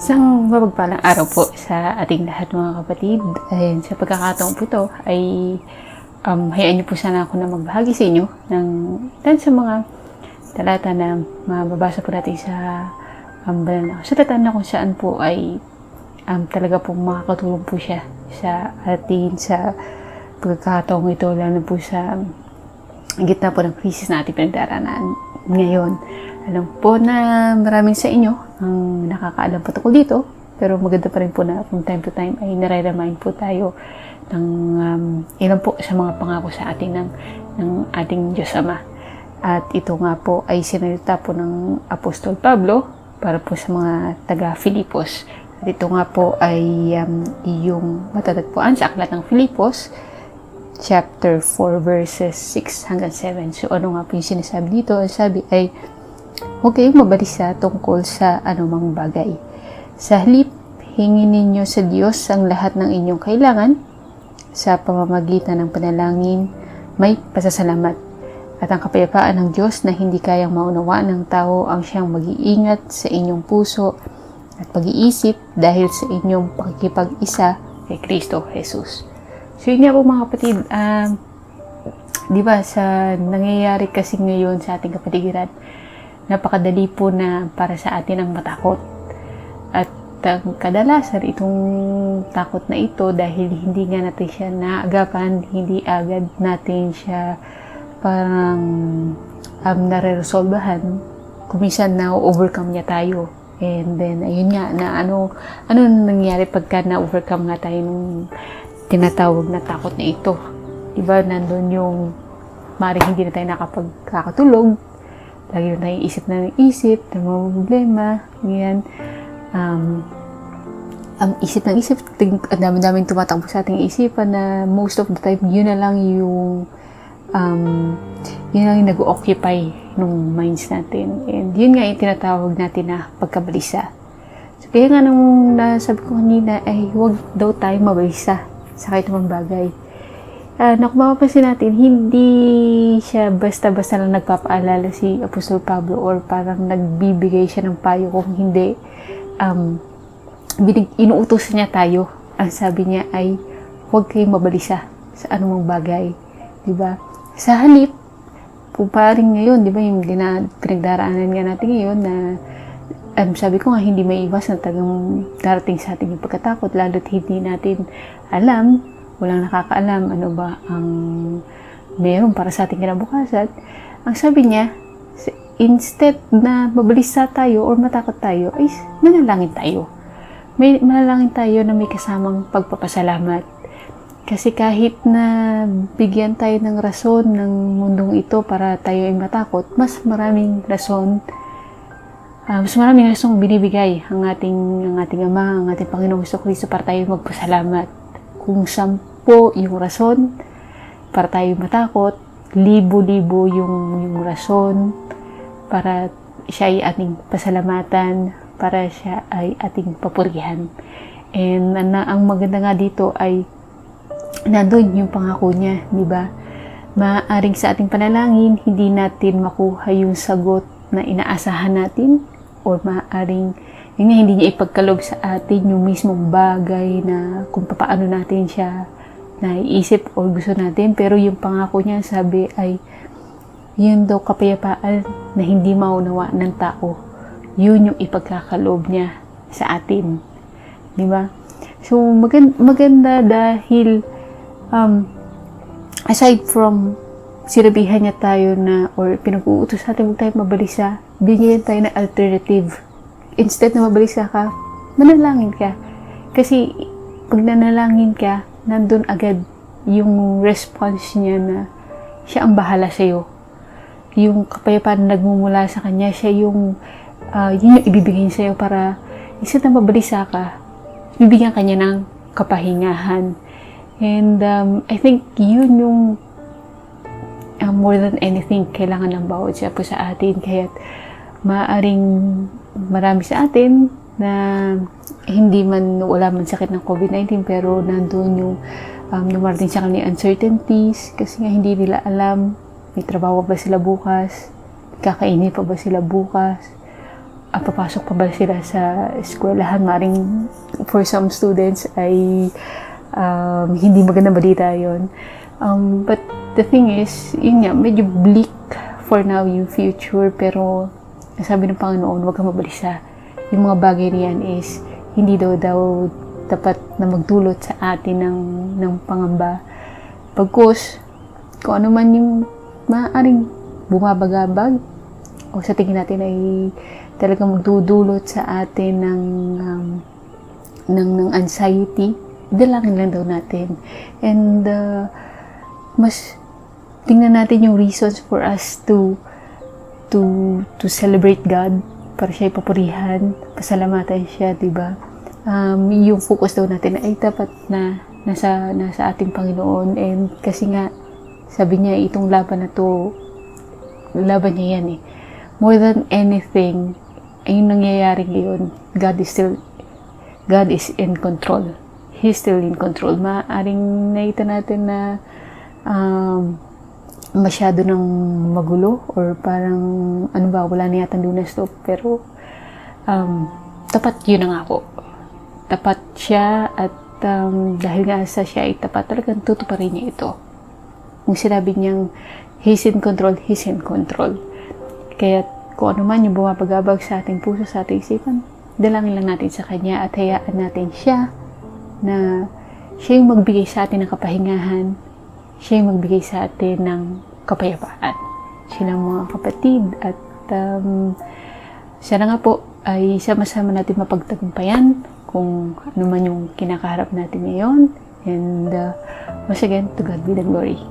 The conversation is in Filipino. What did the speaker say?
Isang mapagpalang araw po sa ating lahat mga kapatid. Ayun, sa pagkakataon po ito ay um, hayaan niyo po sana ako na magbahagi sa inyo ng dan sa mga talata na mababasa po natin sa um, banal na kasulatan na kung saan po ay um, talaga po makakatulong po siya sa atin sa pagkakataong ito lalo po sa gitna po ng krisis na ating pinagdaraanan ngayon. Alam po na maraming sa inyo ang nakakaalam po tungkol dito, pero maganda pa rin po na from time to time ay nare-remind po tayo ng um, ilan po sa mga pangako sa atin ng, ng ating Diyos Ama. At ito nga po ay sinalita po ng Apostol Pablo para po sa mga taga-Filipos. At ito nga po ay um, iyong matatagpuan sa aklat ng Filipos, chapter 4 verses 6 hanggang 7. So ano nga po yung sinasabi dito? Sabi ay huwag kayong mabalisa tungkol sa anumang bagay. Sa halip, hingin ninyo sa Diyos ang lahat ng inyong kailangan sa pamamagitan ng panalangin, may pasasalamat. At ang kapayapaan ng Diyos na hindi kayang maunawaan ng tao ang siyang mag-iingat sa inyong puso at pag-iisip dahil sa inyong pakikipag-isa kay Kristo Jesus. So yun po mga kapatid, ah, di ba sa nangyayari kasi ngayon sa ating kapatigiran, napakadali po na para sa atin ang matakot. At ang kadalasan itong takot na ito dahil hindi nga natin siya naagapan, hindi agad natin siya parang um, nare-resolbahan, kumisan na overcome niya tayo. And then, ayun nga, na ano, ano nangyari pagka na-overcome nga tayo nung tinatawag na takot na ito. Diba, nandun yung maaaring hindi na tayo nakapagkakatulog, lagi na tayo isip na ng isip, ng mga problema, ganyan. Um, ang isip ng isip, ang dami-daming tumatakbo sa ating isipan na most of the time, yun na lang yung um, yun lang yung nag-occupy ng minds natin. And yun nga yung tinatawag natin na pagkabalisa. So, kaya nga nung nasabi ko kanina ay huwag daw tayo mabalisa sa kahit anong bagay. Uh, na kung mapapansin natin, hindi siya basta-basta lang nagpapaalala si Apostol Pablo or parang nagbibigay siya ng payo kung hindi um, binig, inuutos niya tayo. Ang sabi niya ay huwag kayong mabalisa sa anumang bagay. 'Di ba? Sa halip, kung paring ngayon, 'di ba, yung gina, pinagdaraanan nga natin ngayon na um, sabi ko nga hindi may iwas na tagang darating sa ating yung pagkatakot lalo't hindi natin alam, walang nakakaalam ano ba ang meron para sa ating kinabukasan. Ang sabi niya, instead na mabalisa tayo or matakot tayo, ay manalangin tayo. May manalangin tayo na may kasamang pagpapasalamat. Kasi kahit na bigyan tayo ng rason ng mundong ito para tayo ay matakot, mas maraming rason uh, mas maraming rasong binibigay ang ating, ang ating Ama, ang ating Panginoong Kristo para tayo magpasalamat. Kung sampo yung rason para tayo matakot, libo-libo yung, yung rason para siya ay ating pasalamatan, para siya ay ating papurihan. And na, ang maganda nga dito ay nandun yung pangako niya, di ba? Maaring sa ating panalangin, hindi natin makuha yung sagot na inaasahan natin or maaring yun hindi niya ipagkalog sa atin yung mismong bagay na kung paano natin siya naiisip o gusto natin. Pero yung pangako niya sabi ay yun daw kapayapaan na hindi maunawa ng tao. Yun yung ipagkakaloob niya sa atin. Di ba? So, maganda, maganda dahil um, aside from sinabihan niya tayo na or pinag-uutos natin huwag tayo mabalisa, bigyan tayo ng alternative. Instead na mabalisa ka, manalangin ka. Kasi pag nanalangin ka, nandun agad yung response niya na siya ang bahala sa'yo. Yung kapayapaan na nagmumula sa kanya, siya yung uh, yun yung ibibigay sa'yo para instead na mabalisa ka, bibigyan kanya ng kapahingahan. And um, I think yun yung uh, more than anything, kailangan ng bawat siya po sa atin. Kaya maaring marami sa atin na hindi man wala man sakit ng COVID-19 pero nandun yung um, dumarating sa kanila uncertainties kasi nga hindi nila alam may trabaho ba sila bukas kakainin pa ba sila bukas ah, papasok pa ba sila sa eskwelahan. Maring for some students ay um, hindi maganda balita yon. Um, but the thing is, yun nga, medyo bleak for now yung future. Pero sabi ng Panginoon, huwag kang mabalisa. Yung mga bagay niyan is hindi daw daw dapat na magdulot sa atin ng, ng pangamba. Pagkus, kung ano man yung maaaring bumabagabag o sa tingin natin ay talagang magdudulot sa atin ng um, ng, ng anxiety, dalangin lang daw natin. And uh, mas tingnan natin yung reasons for us to to to celebrate God para siya ipapurihan, pasalamatan siya, 'di ba? Um, yung focus daw natin ay dapat na nasa nasa ating Panginoon and kasi nga sabi niya itong laban na to laban niya yan eh. More than anything, ay yung nangyayari ngayon, God is still God is in control. He's still in control. Maaring nakita natin na um, masyado ng magulo or parang ano ba, wala na yata doon na stop. Pero um, tapat yun ang ako. Tapat siya at um, dahil nga sa siya ay tapat, talagang tutuparin niya ito. Kung sinabi niyang He's in control, He's in control. Kaya kung ano man yung bumapagabag sa ating puso, sa ating isipan, dalangin lang natin sa Kanya at hayaan natin siya na siya yung magbigay sa atin ng kapahingahan, siya yung magbigay sa atin ng kapayapaan. Siya lang mga kapatid at um, sana nga po ay sama-sama natin mapagtagumpayan kung ano man yung kinakaharap natin ngayon. And uh, once again, to God be the glory.